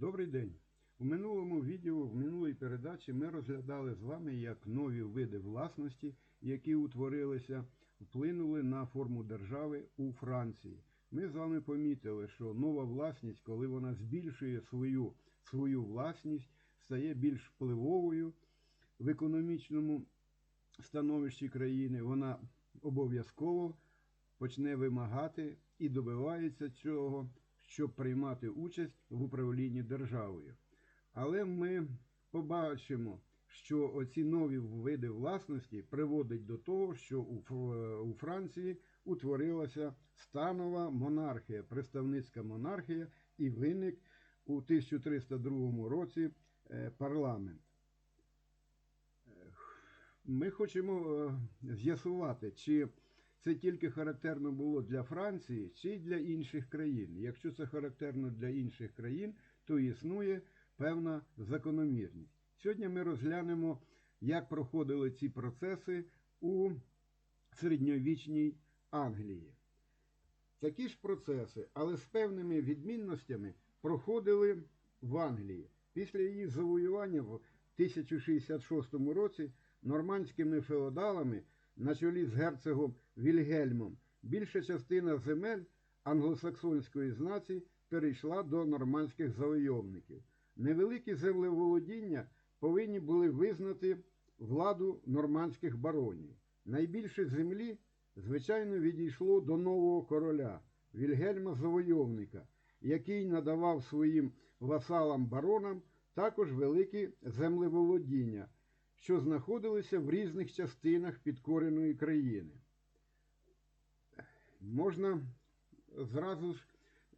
Добрий день. У минулому відео, в минулій передачі ми розглядали з вами, як нові види власності, які утворилися, вплинули на форму держави у Франції. Ми з вами помітили, що нова власність, коли вона збільшує свою, свою власність, стає більш впливовою в економічному становищі країни, вона обов'язково почне вимагати і добивається цього, щоб приймати участь в управлінні державою. Але ми побачимо, що оці нові види власності приводять до того, що у, Франції утворилася станова монархія, представницька монархія, і виник у 1302 році е, парламент. Ми хочемо е, з'ясувати, чи це тільки характерно було для Франції, чи для інших країн. Якщо це характерно для інших країн, то існує певна закономірність. Сьогодні ми розглянемо, як проходили ці процеси у середньовічній Англії. Такі ж процеси, але з певними відмінностями, проходили в Англії. Після її завоювання в 1066 році нормандськими феодалами на чолі з герцогом Вільгельмом більша частина земель англосаксонської знаці перейшла до нормандських завойовників. Невеликі землеволодіння повинні були визнати владу нормандських баронів. Найбільше землі, звичайно, відійшло до нового короля Вільгельма Завойовника, який надавав своїм васалам-баронам також великі землеволодіння, що знаходилися в різних частинах підкореної країни. Можна зразу ж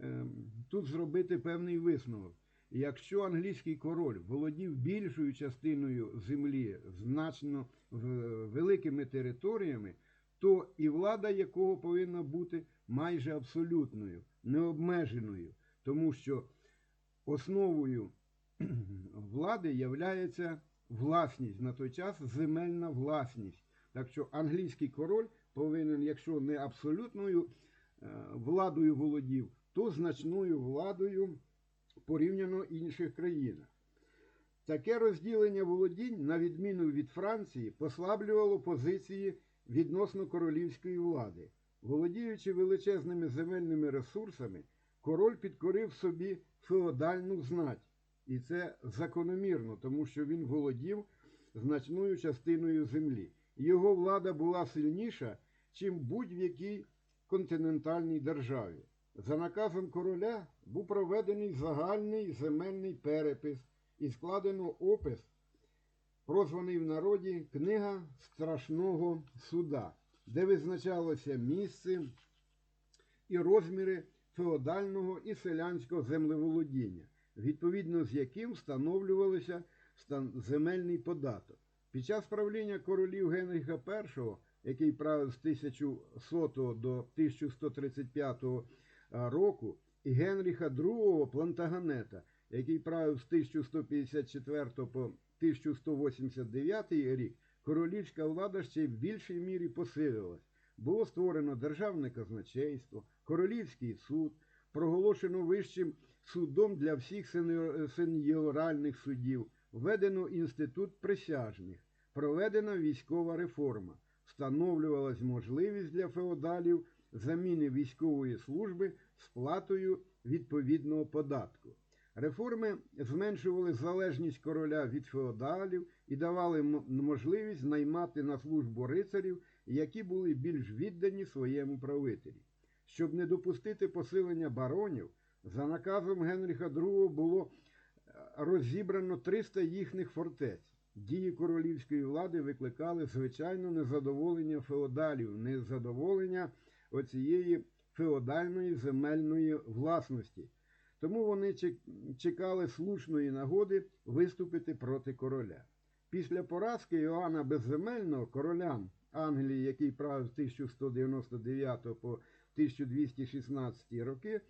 е, тут зробити певний висновок. Якщо англійський король володів більшою частиною землі, значно великими територіями, то і влада якого повинна бути майже абсолютною, необмеженою, тому що основою влади являється власність на той час земельна власність. Так що англійський король повинен, якщо не абсолютною е, владою володів, то значною владою порівняно інших країнах. Таке розділення володінь, на відміну від Франції, послаблювало позиції відносно королівської влади. Володіючи величезними земельними ресурсами, король підкорив собі феодальну знать. І це закономірно, тому що він володів значною частиною землі. Його влада була сильніша, чим будь-в якій континентальній державі. За наказом короля був проведений загальний земельний перепис і складено опис, прозваний в народі Книга страшного суда, де визначалося місце і розміри феодального і селянського землеволодіння, відповідно з яким встановлювалося стан- земельний податок. Під час правління королів Генріха І, який правив з 1100 до 1135 року, і Генріха II Плантагенета, який правив з 1154 по 1189 рік, королівська влада ще в більшій мірі посилилась. Було створено державне казначейство, королівський суд, проголошено вищим судом для всіх сеньор- сеньоральних судів, введено інститут присяжних, проведена військова реформа, встановлювалась можливість для феодалів заміни військової служби сплатою відповідного податку. Реформи зменшували залежність короля від феодалів і давали можливість наймати на службу рицарів, які були більш віддані своєму правителі. Щоб не допустити посилення баронів, за наказом Генріха II було е, розібрано 300 їхніх фортець. Дії королівської влади викликали звичайно незадоволення феодалів, незадоволення оцієї феодальної земельної власності. Тому вони чекали слушної нагоди виступити проти короля. Після поразки Іоанна Безземельного королям Англії, який правив з 1199 по 1216 роки,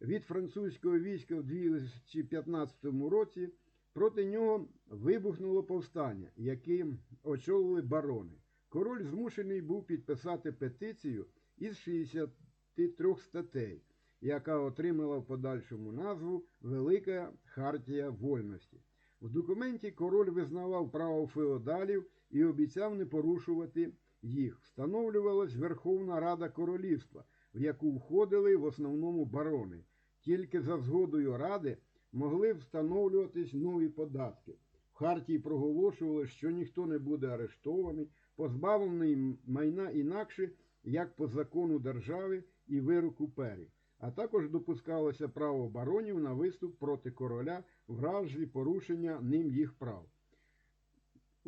від французького війська в 2015 році проти нього вибухнуло повстання, яким очолили барони. Король змушений був підписати петицію із 63 статей, яка отримала в подальшому назву Велика Хартія Вольності. В документі король визнавав право феодалів і обіцяв не порушувати їх. Встановлювалась Верховна Рада Королівства, в яку входили в основному барони. Тільки за згодою ради могли встановлюватись нові податки. В хартії проголошували, що ніхто не буде арештований, позбавлений майна інакше, як по закону держави і вироку пері. А також допускалося право баронів на виступ проти короля в разі порушення ним їх прав.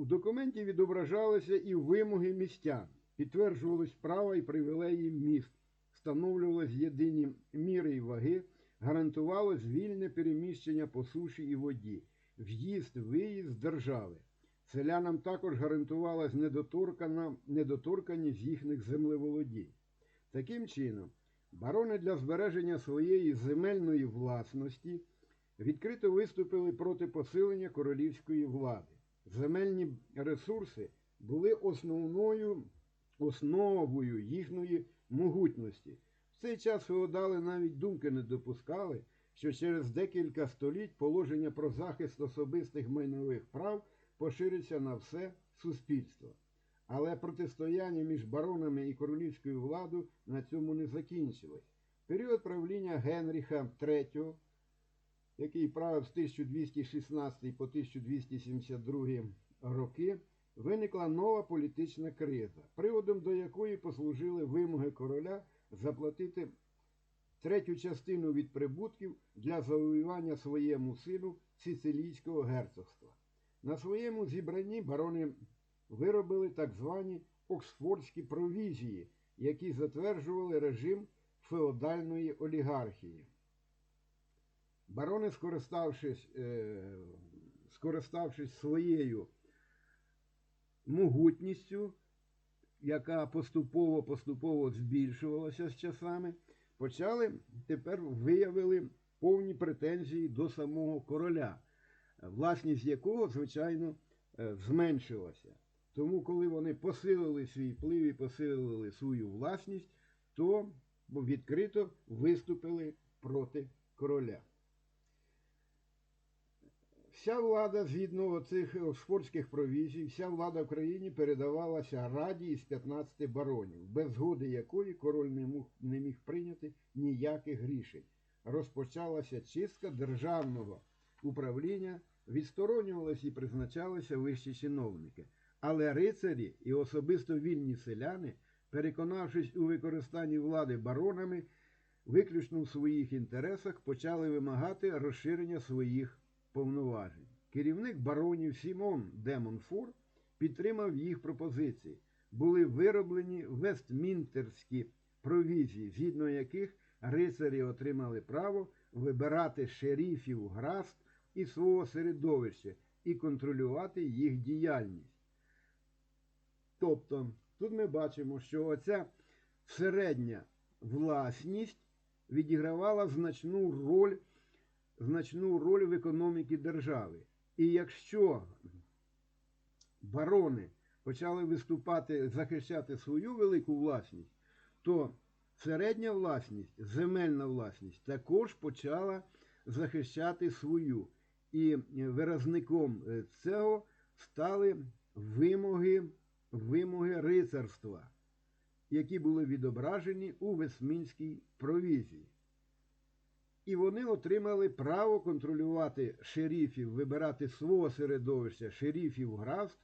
У документі відображалися і вимоги містян, підтверджувались права і привілеї міст, встановлювались єдині міри і ваги, гарантувалось вільне переміщення по суші і воді, в'їзд, виїзд держави. Селянам також гарантувалась недоторканість їхніх землеволодінь. Таким чином, барони для збереження своєї земельної власності відкрито виступили проти посилення королівської влади. Земельні ресурси були основною основою їхньої могутності. В цей час феодали навіть думки не допускали, що через декілька століть положення про захист особистих майнових прав пошириться на все суспільство. Але протистояння між баронами і королівською владою на цьому не закінчилось. Період правління Генріха III, який правив з 1216 по 1272 роки, виникла нова політична криза, приводом до якої послужили вимоги короля заплатити третю частину від прибутків для завоювання своєму сину Сицилійського герцогства. На своєму зібранні барони виробили так звані Оксфордські провізії, які затверджували режим феодальної олігархії. Барони, скориставшись, е, скориставшись своєю могутністю, яка поступово-поступово збільшувалася з часами, почали тепер виявили повні претензії до самого короля, власність якого, звичайно, е, зменшилася. Тому, коли вони посилили свій вплив і посилили свою власність, то відкрито виступили проти короля. Вся влада, згідно цих оксфордських провізій, вся влада в країні передавалася раді із 15 баронів, без згоди якої король не міг, не міг прийняти ніяких рішень. Розпочалася чистка державного управління, відсторонювалися і призначалися вищі чиновники. Але рицарі і особисто вільні селяни, переконавшись у використанні влади баронами, виключно в своїх інтересах почали вимагати розширення своїх повноважень. Керівник баронів Сімон де Монфор підтримав їх пропозиції. Були вироблені вестмінтерські провізії, згідно яких рицарі отримали право вибирати шерифів графств і свого середовища і контролювати їх діяльність. Тобто, тут ми бачимо, що оця середня власність відігравала значну роль значну роль в економіці держави. І якщо барони почали виступати, захищати свою велику власність, то середня власність, земельна власність також почала захищати свою. І виразником цього стали вимоги, вимоги рицарства, які були відображені у Весмінській провізії. І вони отримали право контролювати шерифів, вибирати свого середовища, шерифів графств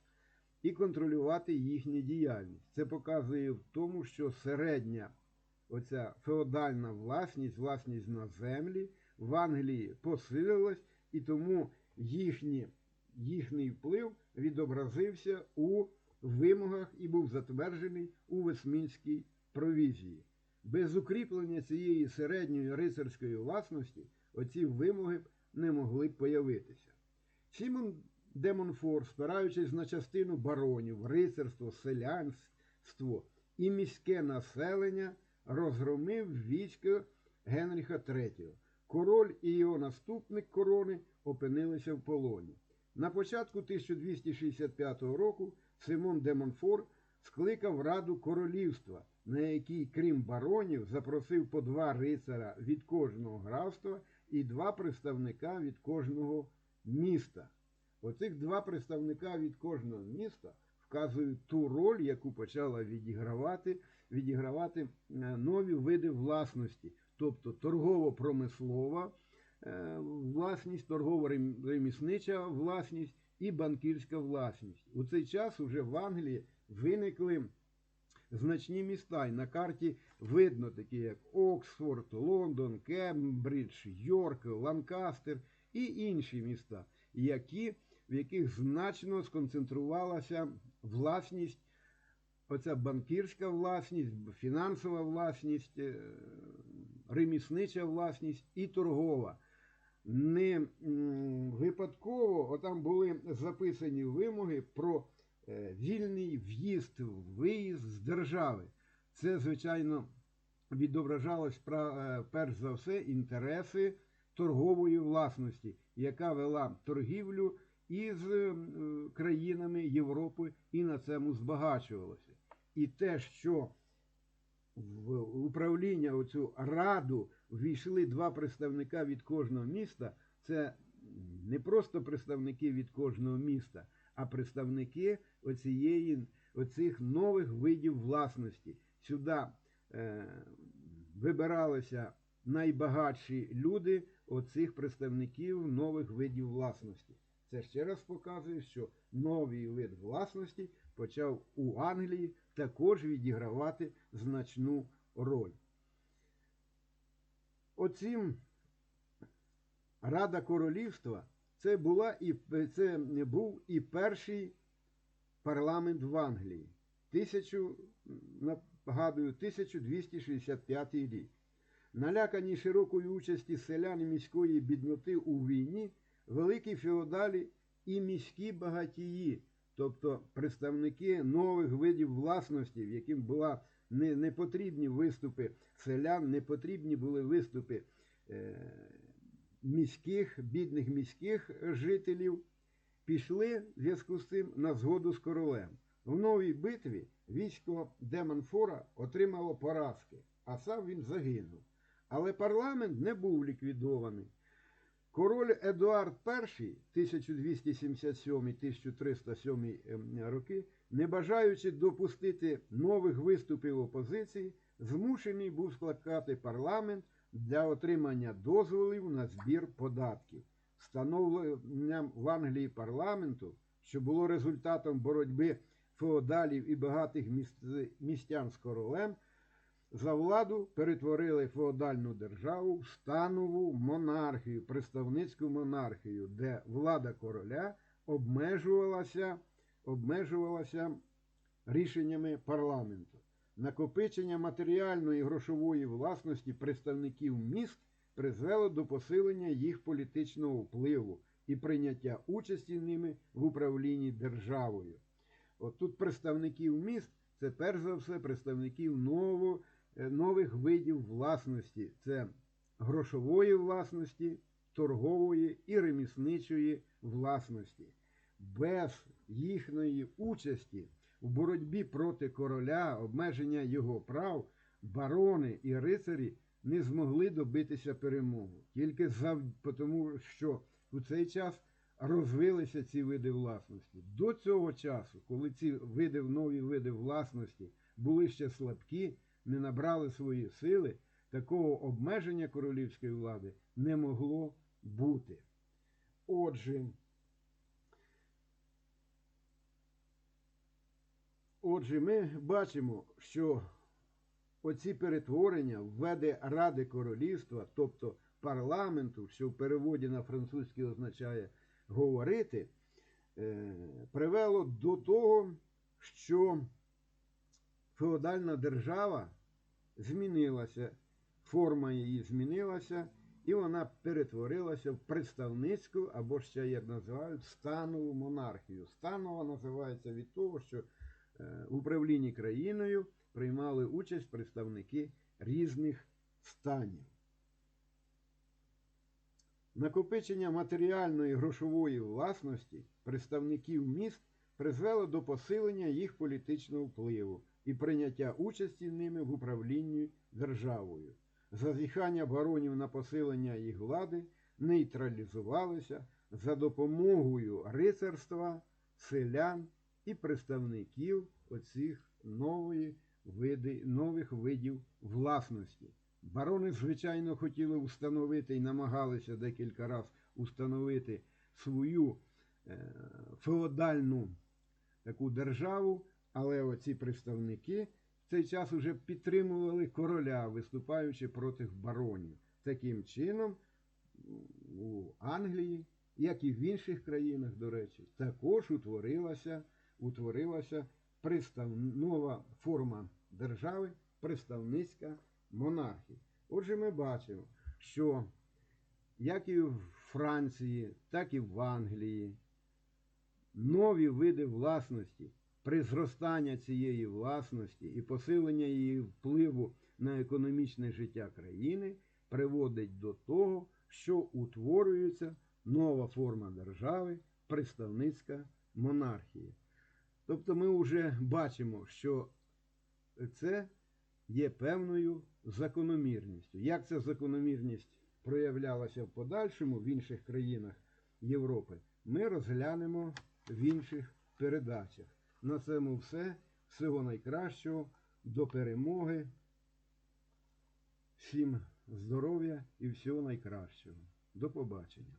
і контролювати їхню діяльність. Це показує в тому, що середня оця феодальна власність, власність на землі в Англії посилилась, і тому їхні, їхній вплив відобразився у вимогах і був затверджений у Весмінській провізії. Без укріплення цієї середньої рицарської власності оці вимоги не могли б появитися. Сімон де Монфор, спираючись на частину баронів, рицарство, селянство і міське населення, розгромив військо Генріха III. Король і його наступник корони опинилися в полоні. На початку 1265 року Симон де Монфор скликав Раду королівства, на якій, крім баронів, запросив по два рицара від кожного графства і два представника від кожного міста. Оцих два представника від кожного міста вказують ту роль, яку почала відігравати, відігравати е, нові види власності, тобто торгово-промислова е, власність, торгово-реміснича власність і банкірська власність. У цей час уже в Англії виникли значні міста. І на карті видно такі, як Оксфорд, Лондон, Кембридж, Йорк, Ланкастер і інші міста, які, в яких значно сконцентрувалася власність, оця банкірська власність, фінансова власність, е, реміснича власність і торгова. Не випадково отам були записані вимоги про е, вільний в'їзд, виїзд з держави. Це, звичайно, відображалось е, перш за все інтереси торгової власності, яка вела торгівлю із е, країнами Європи і на цьому збагачувалася. І те, що в управління оцю раду ввійшли два представника від кожного міста, це не просто представники від кожного міста, а представники оцієї, оцих нових видів власності. Сюди е, вибиралися найбагатші люди оцих представників нових видів власності. Це ще раз показує, що новий вид власності почав у Англії також відігравати значну роль. Оцім Рада Королівства це була і це був і перший парламент в Англії. Тисячу, нагадую, 1265 рік. Налякані широкою участі селян і міської бідноти у війні, великі феодалі і міські багатії, тобто представники нових видів власності, в яким була не, не потрібні виступи селян, не потрібні були виступи е, міських, бідних міських жителів, пішли в зв'язку з цим на згоду з королем. В новій битві військо Демонфора отримало поразки, а сам він загинув. Але парламент не був ліквідований. Король Едуард І 1277-1307 роки, не бажаючи допустити нових виступів опозиції, змушений був скликати парламент для отримання дозволів на збір податків. Встановленням в Англії парламенту, що було результатом боротьби феодалів і багатих містян з королем, за владу перетворили феодальну державу в станову монархію, представницьку монархію, де влада короля обмежувалася, обмежувалася рішеннями парламенту. Накопичення матеріальної грошової власності представників міст призвело до посилення їх політичного впливу і прийняття участі ними в управлінні державою. От тут представників міст це перш за все представників нового нових видів власності це грошової власності, торгової і ремісничої власності. Без їхньої участі в боротьбі проти короля, обмеження його прав, барони і рицарі не змогли добитися перемоги. Тільки зав... тому, що у цей час розвилися ці види власності. До цього часу, коли ці види, нові види власності були ще слабкі, не набрали свої сили, такого обмеження королівської влади не могло бути. Отже, отже, ми бачимо, що оці перетворення в веде Ради королівства, тобто парламенту, що в переводі на французький означає говорити, привело до того, що феодальна держава змінилася, форма її змінилася, і вона перетворилася в представницьку або ще як називають станову монархію. Станова називається від того, що в управлінні країною приймали участь представники різних станів. Накопичення матеріальної грошової власності представників міст призвело до посилення їх політичного впливу і прийняття участі ними в управлінні державою. Зазіхання баронів на посилення їх влади нейтралізувалося за допомогою рицарства, селян і представників оцих нової види, нових видів власності. Барони, звичайно, хотіли установити і намагалися декілька разів установити свою е, феодальну таку державу, але оці представники в цей час вже підтримували короля, виступаючи проти баронів. Таким чином, у Англії, як і в інших країнах, до речі, також утворилася, утворилася нова форма держави, представницька монархія. Отже, ми бачимо, що як і в Франції, так і в Англії нові види власності, при зростанні цієї власності і посилення її впливу на економічне життя країни приводить до того, що утворюється нова форма держави, представницька монархія. Тобто ми вже бачимо, що це є певною закономірністю. Як ця закономірність проявлялася в подальшому в інших країнах Європи, ми розглянемо в інших передачах. На цьому все. Всього найкращого, до перемоги. Всім здоров'я і всього найкращого. До побачення.